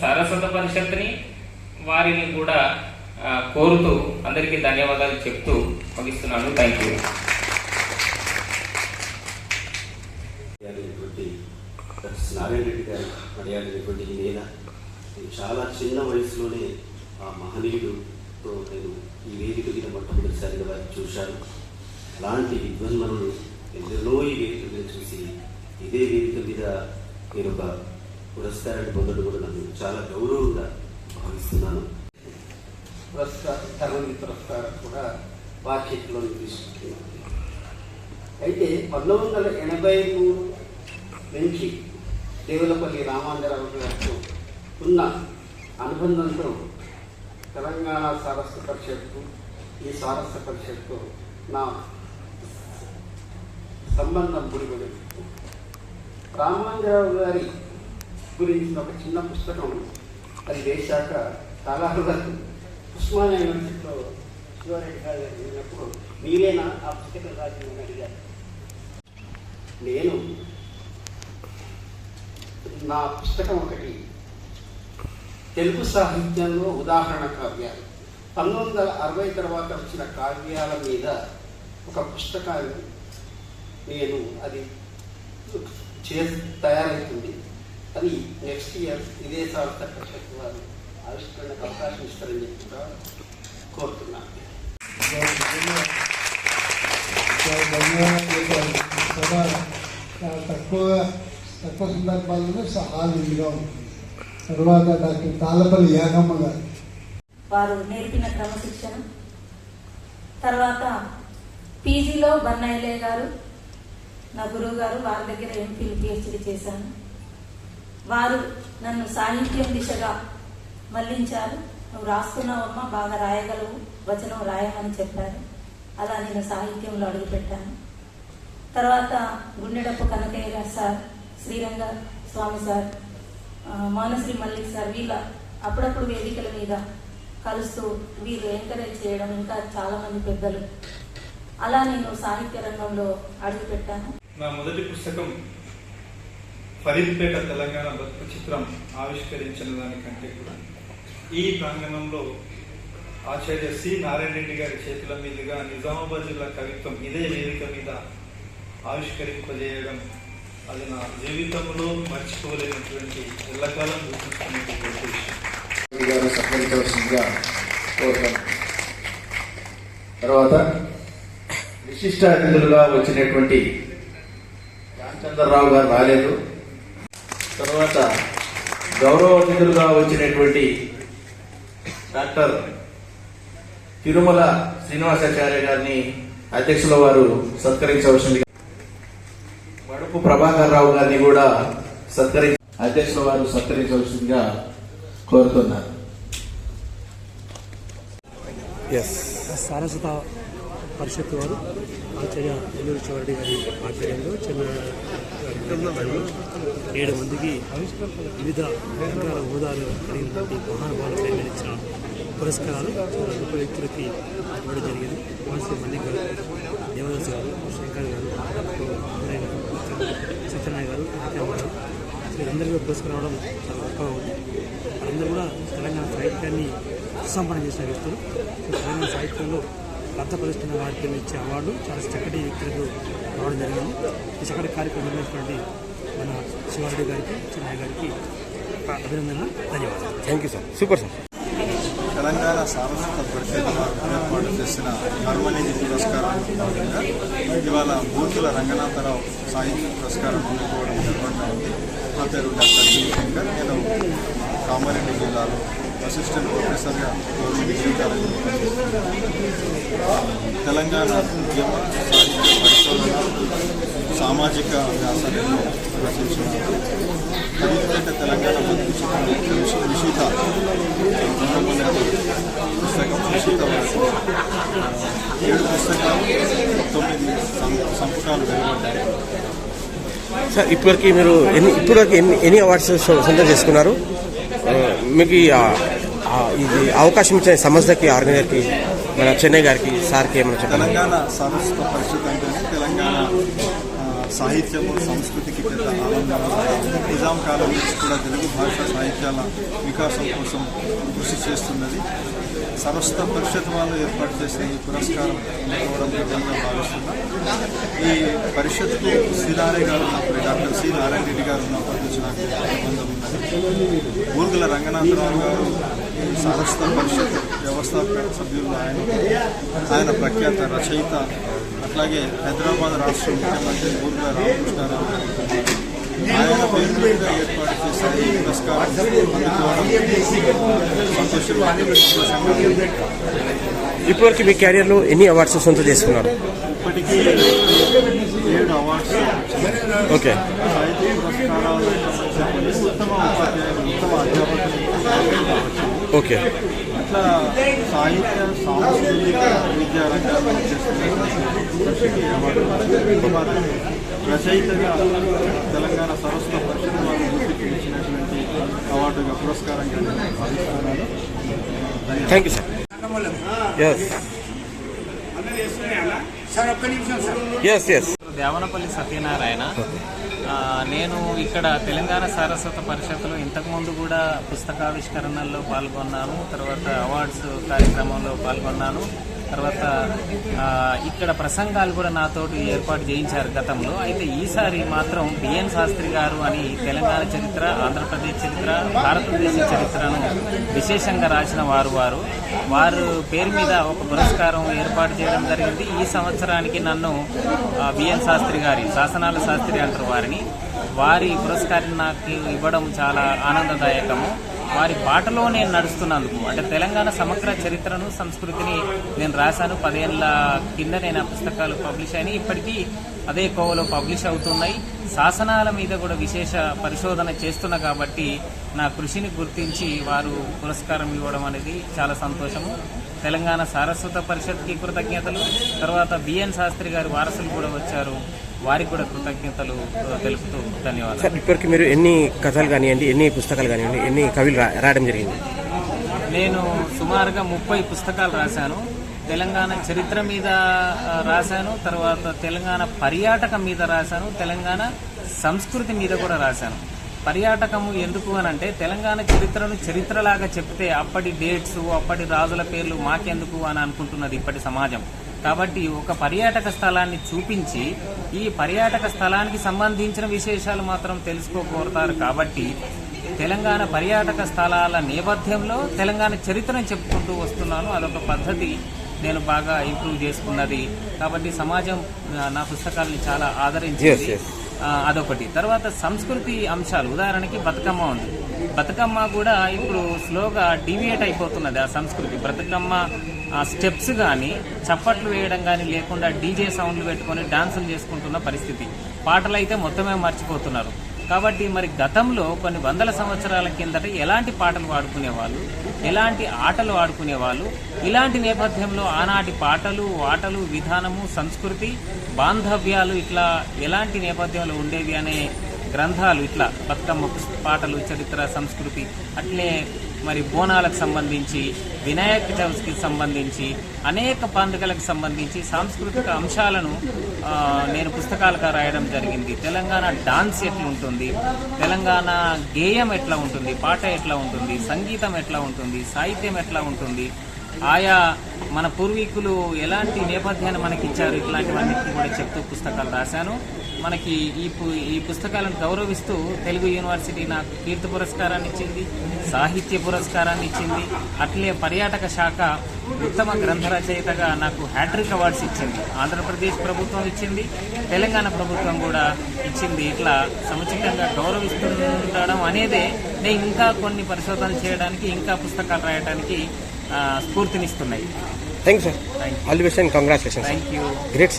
సారస్వత పరిషత్ని వారిని కూడా కోరుతూ అందరికీ ధన్యవాదాలు చెప్తూ ముగిస్తున్నాను. థ్యాంక్ యూ నారాయణ రెడ్డి గారు అడిగాడనేటువంటి ఈ నేల చాలా చిన్న వయసులోనే ఆ మహనీయుడుతో నేను ఈ వేదిక మీద మొట్టమొదటిసారిగా వారిని చూశాను. అలాంటి విద్వన్మనులు ఎందరో ఈ వేదిక మీద చూసి ఇదే వేదిక మీద నేను ఒక పురస్కారాన్ని పొందడం కూడా నన్ను చాలా గౌరవంగా భావిస్తున్నాను. పురస్కారం తరగతి పురస్కారం కూడా వారి తీసుకుంటున్నాను అయితే పంతొమ్మిది వందల ఎనభై మూడు నుంచి దేవులపల్లి రామాంజరావు గారితో ఉన్న అనుబంధంతో తెలంగాణ సారస్వ పరిషత్తు ఈ సారస్వ పరిషత్తు నా సంబంధం పుడిపడి రామాంజరావు గారి గురించి ఒక చిన్న పుస్తకం అది వేశాక చాలా వరకు ఉస్మానియా యూనివర్సిటీలో శివారెడ్డి గారు వెళ్ళినప్పుడు మీరేనా ఆ పుస్తకం రాసిందని అడిగారు. నేను నా పుస్తకం ఒకటి తెలుగు సాహిత్యంలో ఉదాహరణ కావ్యాలు. పంతొమ్మిది వందల అరవై తర్వాత వచ్చిన కావ్యాల మీద ఒక పుస్తకాన్ని నేను అది చే తయారవుతుంది అది నెక్స్ట్ ఇయర్ ఇదే సంస్థ పరిషత్ వారు ఆవిష్కరణకు అవకాశం ఇస్తారని చెప్పి కూడా కోరుతున్నాను తక్కువ తక్కువ సందర్భాల్లోనే సహాయంగా ఉంటుంది తర్వాత డాక్టర్ తాళ్ళపల్లి యాగమ్మ గారు. వారు నేర్పిన క్రమశిక్షణ తర్వాత పీజీలో బన్నైలే గారు నా గురువు గారు వారి దగ్గర ఎంపీలు పిహెచ్డి చేశాను. వారు నన్ను సాహిత్యం దిశగా మళ్ళించారు. నువ్వు రాస్తున్నావమ్మా బాగా రాయగలవు వచనం రాయమని చెప్పారు. అలా నేను సాహిత్యంలో అడుగుపెట్టాను. తర్వాత గుండెడప్పు కనకయ్య గారు sir Sriranga Swamy sir Manasri Mallik sir వీళ్ళ అప్పుడప్పుడు వేదికల మీద కలుస్తూ వీరు ఎంకరేజ్ చేయడం ఇంకా చాలామంది పెద్దలు. అలా నేను సాహిత్య రంగంలో అడుగుపెట్టాను. నా మొదటి పుస్తకం ఫరీద్పేట తెలంగాణ బతుకు చిత్రం ఆవిష్కరించిన దానికంటే కూడా ఈ ప్రాంగణంలో ఆచార్య సి. నారాయణ రెడ్డి గారి చేతుల మీదుగా నిజామాబాద్ జిల్లా కవిత్వం ఇదే వేదిక మీద ఆవిష్కరింపజేయడం అది నా జీవితంలో మర్చిపోలేనటువంటి ఎల్లకాలం గుర్తుంచుకునేటువంటి విషయం సత్కరించవలసిందిగా కోరుతాను. తర్వాత విశిష్ట అతిథులుగా వచ్చినటువంటి రామచంద్రరావు గారు రాలేదు. తర్వాత గౌరవ అతిథులుగా వచ్చినటువంటి డాక్టర్ తిరుమల శ్రీనివాసాచార్య గారిని అధ్యక్షుల వారు సత్కరించవలసిందిగా మడుపు ప్రభాకర్ రావు గారిని కూడా సత్కరి అధ్యక్షుల వారు సత్కరించవలసిందిగా కోరుతున్నారు. సారస్వత పరిషత్ వారు ఆచార్య నెల్లూరు చివరి గారి ఆధ్వర్యంలో చిన్న ఏడు మందికి వివిధ రకాల హోదాలు కలిగినటువంటి మహానుభావులు అందించిన పురస్కారాలు చాలా గొప్ప వ్యక్తులకి ఇవ్వడం జరిగింది. వాసి మల్లిక్ గారు దేవదాస్ గారు శంకర్ గారు సత్యనారాయణ గారు గారు. వీరందరికీ పురస్కారం రావడం చాలా గొప్పగా ఉంది. వాళ్ళందరూ కూడా తెలంగాణ సాహిత్యాన్ని సుసంపన్నం చేసిన వ్యక్తులు. తెలంగాణ సాహిత్యంలో రక్తపరిస్తున్న వారికి ఇచ్చే అవార్డు చాలా చక్కటి వ్యక్తులకు రావడం జరిగింది. ఈ చక్కటి కార్యక్రమం మన శివారెడ్డి గారికి చిన్నయ్య గారికి అభినందన ధన్యవాదాలు. Thank you sir super sir Telangana Saraswata Parishat ఏర్పాటు చేసిన హర్మనిధి పురస్కారానికి భాగంగా ఇవాళ బూతుల రంగనాథరావు సాహిత్య పురస్కారం అందుకోవడం జరుగుతుంది. నా పేరు డాక్టర్ శంకర్. నేను కామారెడ్డి జిల్లాలో అసిస్టెంట్ ప్రొఫెసర్గా తెలంగాణ ఉద్యమ సాహిత్య పరిశోధన సామాజిక వ్యాసాలను ప్రదర్శించిన హరిపేట తెలంగాణ బతుకు చిత్రం విషిత పుస్తకం విషిత ఏడు పుస్తకాలు తొమ్మిది సంపుటాలు వెలువడ్డాయి. సార్ ఇప్పటివరకు మీరు ఎన్ని ఇప్పటివరకు ఎన్ని ఎన్ని అవార్డ్స్ సొ- సొంతం చేసుకున్నారు? మీకు ఇది అవకాశం ఇచ్చిన సంస్థకి ఆర్గనైజర్కి మన చెన్నై గారికి సార్కి ఏమైనా చెప్పాలి తెలంగాణ సారస్వత పరిషత్ అంటే తెలంగాణ సాహిత్యము సంస్కృతికి పెద్ద ఆనందం నిజాం కాలం నుంచి కూడా తెలుగు భాష సాహిత్యాల వికాసం కోసం కృషి చేస్తున్నది. సరస్వత పరిషత్ వాళ్ళు ఏర్పాటు చేసిన ఈ పురస్కారం అందుకోవడం గర్వంగా భావిస్తున్నా. ఈ పరిషత్కు శ్రీనారాయణ గారు ఉన్నప్పుడు డాక్టర్ సి. నారాయణ రెడ్డి గారు ఉన్నప్పటి నుంచి నాకు సంబంధం ఉన్నది. ఊర్గుల రంగనాథరావు గారు సారస్వత పరిషత్ వ్యవస్థాపక సభ్యులు ఆయన ఆయన ప్రఖ్యాత రచయిత అట్లాగే హైదరాబాద్ రాష్ట్ర ముఖ్యమంత్రి ఊర్గుల రామకృష్ణారావు. ఆయన పేరు మీద ఏర్పాటు చేసిన ఈ పురస్కారం. ఇప్పటివరకు మీ కెరియర్లో ఎన్ని అవార్డ్స్ సొంతం చేసుకున్నారు ఇప్పటికీ ఏడు అవార్డ్స్ ఓకే సాహిత్య పురస్కారాలు ఉత్తమ ఉపాధ్యాయులు ఉత్తమ అధ్యాపకులు ఓకే. అట్లా సాహిత్య సాంస్కృతిక విద్యా రంగాల్లో రచయితగా తెలంగాణ సరస్వత పరిషత్ ఇచ్చినటువంటి అవార్డుగా పురస్కారంగా భావిస్తున్నాను. థ్యాంక్ యూ సార్ ఎస్ ఎస్ ఎస్ దేవనపల్లి సత్యనారాయణ. నేను ఇక్కడ తెలంగాణ సారస్వత పరిషత్లో ఇంతకుముందు కూడా పుస్తకావిష్కరణల్లో పాల్గొన్నాను తర్వాత అవార్డ్స్ కార్యక్రమంలో పాల్గొన్నాను తర్వాత ఇక్కడ ప్రసంగాలు కూడా నాతోటి ఏర్పాటు చేయించారు గతంలో. అయితే ఈసారి మాత్రం బిఎన్ శాస్త్రి గారు అని తెలంగాణ చరిత్ర ఆంధ్రప్రదేశ్ చరిత్ర భారతదేశ చరిత్రను విశేషంగా రాసిన వారు వారు. వారు పేరు మీద ఒక పురస్కారం ఏర్పాటు చేయడం జరిగింది. ఈ సంవత్సరానికి నన్ను బిఎన్ శాస్త్రి గారి శాసనాల శాస్త్రి అంటారు వారిని. వారి పురస్కారం నాకు ఇవ్వడం చాలా ఆనందదాయకము. వారి బాటలో నేను నడుస్తున్నందుకు. అంటే తెలంగాణ సమగ్ర చరిత్రను సంస్కృతిని నేను రాశాను. పదేళ్ళ కింద నేను ఆ పుస్తకాలు పబ్లిష్ అయినాయి. ఇప్పటికీ అదే కోవలో పబ్లిష్ అవుతున్నాయి. శాసనాల మీద కూడా విశేష పరిశోధన చేస్తున్నా కాబట్టి నా కృషిని గుర్తించి వారు పురస్కారం ఇవ్వడం అనేది చాలా సంతోషము. తెలంగాణ సారస్వత పరిషత్కి కృతజ్ఞతలు. తర్వాత బిఎన్ శాస్త్రి గారి వారసులు కూడా వచ్చారు. వారికి కూడా కృతజ్ఞతలు తెలుపుతూ ధన్యవాదాలు. సార్ ఇప్పటికి మీరు ఎన్ని కథలు కానివ్వండి ఎన్ని పుస్తకాలు కానివ్వండి ఎన్ని కవిలు రా- రాయడం జరిగింది? నేను సుమారుగా ముప్పై పుస్తకాలు రాశాను. తెలంగాణ చరిత్ర మీద రాశాను. తర్వాత తెలంగాణ పర్యాటకం మీద రాశాను. తెలంగాణ సంస్కృతి మీద కూడా రాశాను. పర్యాటకము ఎందుకు అని అంటే తెలంగాణ చరిత్రను చరిత్రలాగా చెప్తే అప్పటి డేట్స్ అప్పటి రాజుల పేర్లు మాకెందుకు అని అనుకుంటున్నది ఇప్పటి సమాజం. కాబట్టి ఒక పర్యాటక స్థలాన్ని చూపించి ఈ పర్యాటక స్థలానికి సంబంధించిన విశేషాలు మాత్రం తెలుసుకోకోరుతారు కాబట్టి తెలంగాణ పర్యాటక స్థలాల నేపథ్యంలో తెలంగాణ చరిత్రను చెప్పుకుంటూ వస్తున్నాను. అదొక పద్ధతి నేను బాగా ఇంప్రూవ్ చేసుకున్నది. కాబట్టి సమాజం నా పుస్తకాలని చాలా ఆదరించింది. అదొకటి. తర్వాత సంస్కృతి అంశాలు. ఉదాహరణకి బతుకమ్మ ఉంది. బతుకమ్మ కూడా ఇప్పుడు స్లోగా డివియేట్ అయిపోతున్నది ఆ సంస్కృతి. బతుకమ్మ ఆ స్టెప్స్ కానీ చప్పట్లు వేయడం కానీ లేకుండా డీజే సౌండ్లు పెట్టుకొని డాన్సులు చేసుకుంటున్న పరిస్థితి. పాటలు అయితే మొత్తమే మర్చిపోతున్నారు. కాబట్టి మరి గతంలో కొన్ని వందల సంవత్సరాల కిందట ఎలాంటి పాటలు వాడుకునేవాళ్ళు? ఎలాంటి ఆటలు ఆడుకునేవాళ్ళు ఇలాంటి నేపథ్యంలో ఆనాటి పాటలు ఆటలు విధానము సంస్కృతి బాంధవ్యాలు ఇట్లా ఎలాంటి నేపథ్యంలో ఉండేవి అనే గ్రంథాలు ఇట్లా బతుకమ్మ పాటలు చరిత్ర సంస్కృతి అట్లే మరి బోనాలకు సంబంధించి వినాయక చవితికి సంబంధించి అనేక పండుగలకు సంబంధించి సాంస్కృతిక అంశాలను నేను పుస్తకాలుగా రాయడం జరిగింది. తెలంగాణ డాన్స్ ఎట్లా ఉంటుంది? తెలంగాణ గేయం ఎట్లా ఉంటుంది? పాట ఎట్లా ఉంటుంది? సంగీతం ఎట్లా ఉంటుంది? సాహిత్యం ఎట్లా ఉంటుంది? ఆయా మన పూర్వీకులు ఎలాంటి నేపథ్యాన్ని మనకి ఇచ్చారు ఇట్లాంటివన్నిటిని కూడా చెప్తూ పుస్తకాలు రాశాను. మనకి ఈ పు- ఈ పుస్తకాలను గౌరవిస్తూ తెలుగు యూనివర్సిటీ నాకు కీర్తి పురస్కారాన్ని ఇచ్చింది సాహిత్య పురస్కారాన్ని ఇచ్చింది అట్లే పర్యాటక శాఖ ఉత్తమ గ్రంథ రచయితగా నాకు హ్యాట్రిక్ అవార్డ్స్ ఇచ్చింది. ఆంధ్రప్రదేశ్ ప్రభుత్వం ఇచ్చింది తెలంగాణ ప్రభుత్వం కూడా ఇచ్చింది. ఇట్లా సముచితంగా గౌరవిస్తుండడం అనేదే నేను ఇంకా కొన్ని పరిశోధనలు చేయడానికి ఇంకా పుస్తకాలు రాయడానికి స్ఫూర్తినిస్తున్నాయి. Thank you sir all the best and congratulation thank you great sir